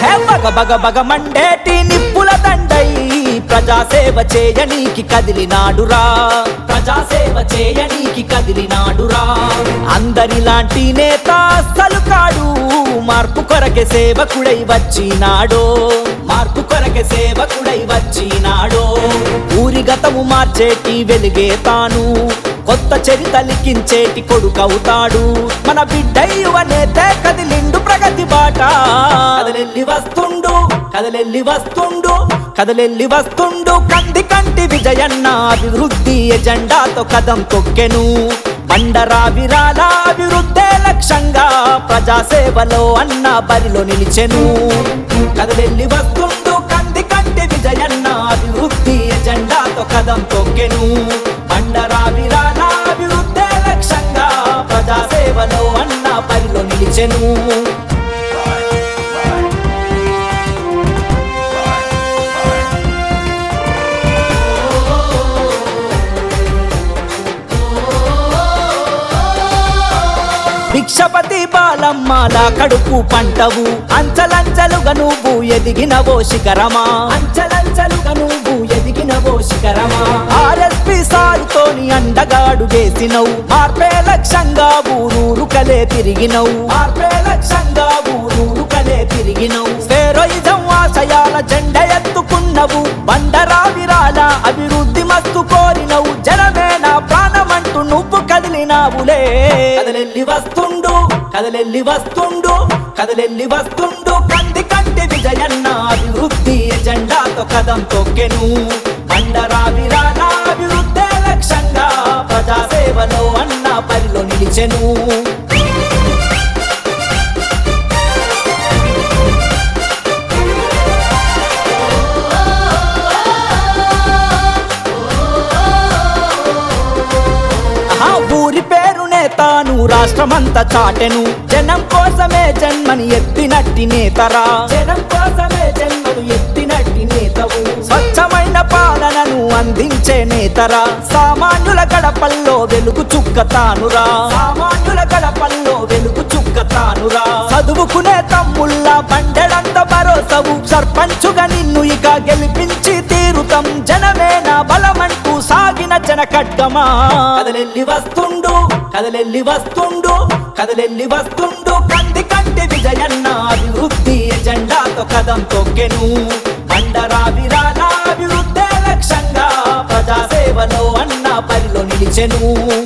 బగ బగ మండేటి నిప్పుల దండై ప్రజాసేవ చేయనీకి కదిలినాడురా. ప్రజాసేవ చేయనీకి కదిలినాడురా. అందరిలాంటి నేత అస్సలు కాడు. మార్పు కొరకే సేవకుడై వచ్చినాడో. మార్పు ఊరికి సేవకుడై వచ్చినాడో. ఊరి గతము మార్చేటి వెలుగే తాను. కొత్త చరిత లిఖించేటి కొడుకవుతాడు. మన బిడ్డయ్యువ నేతే కదిలిండు ప్రగతి బాట. కదలెల్లి వస్తుండు కదలెల్లి వస్తుండు కదలెల్లి వస్తుండు. కంది కంటి విజయన్న అభివృద్ధి ఎజెండాతో కదం తొక్కెను. బండరా విరాల అభివృద్ధే లక్ష్యంగా ప్రజాసేవలో అన్న బరిలో నిలిచెను. కదలెల్లి వస్తుండు కదం తొక్కెను బండరా విరాల అభివృద్ధే లక్ష్యంగా ప్రజాసేవలో అన్న పనిలో నిలిచెను. భిక్షపతి బాలమ్మల కడుపు పంటవు. అంచలంచలుగా నువ్వు ఎదిగినవో శిఖరమా. అంచలంచలుగా నువ్వు ఎదిగినవో శిఖరమా ఆర్ఎస్పి అండగాడు వేసినవు. మార్పే లక్ష్యంగా ఊరూరు కలే తిరిగినవు. మార్పే లక్ష్యంగా ఊరూరు కలే తిరిగినవు. ఫేరోయిజం ఆశయాల జెండ ఎత్తుకున్నవు. బండరా విరాల అభివృద్ధి మస్తు కోరినవు. జనమే నా ప్రాణమంటూ నువ్వు కదిలినావులే. కదలెల్లి వస్తుండు కదలెల్లి వస్తుండు కదలెల్లి వస్తుండు. కంది కంటి విజయన్న అభివృద్ధి ఎజెండాతో కదం తొక్కెను. బండరా విరాల అభివృద్ధి లక్ష్యంగా ప్రజాసేవలో అన్న పరిలో నిలిచెను. ఆ ఊరి పేరునే తాను రాష్ట్రమంతా చాటెను. జనం కోసమే జన్మని ఎత్తినట్టి నేతరా. జనం కోసమే జన్మను ఎత్తినట్టి నేతవు. స్వచ్ఛమైన పాలనను అందించే నేతరా? సామాన్యుల గడపల్లో వెలుగు చుక్క తానురా సామాన్యుల గడపల్లో వెలుగు చుక్క తానురా చదువుకునే తమ్ముళ్ళ బండెడంత భరోసవు. సర్పంచుగా నిన్ను ఇక గెలిపించి తీరుతం. జనమే నా బలమంటూ సాగిన జన ఖడ్గమా కదలెల్లి వస్తుండు కదలెల్లి వస్తుండు కదలెల్లి వస్తుండు. కంది కంటి విజయన్న అభివృద్ధి ఎజెండాతో కదం తొక్కెను. బండరా విరాల పరిలో నిలిచెను.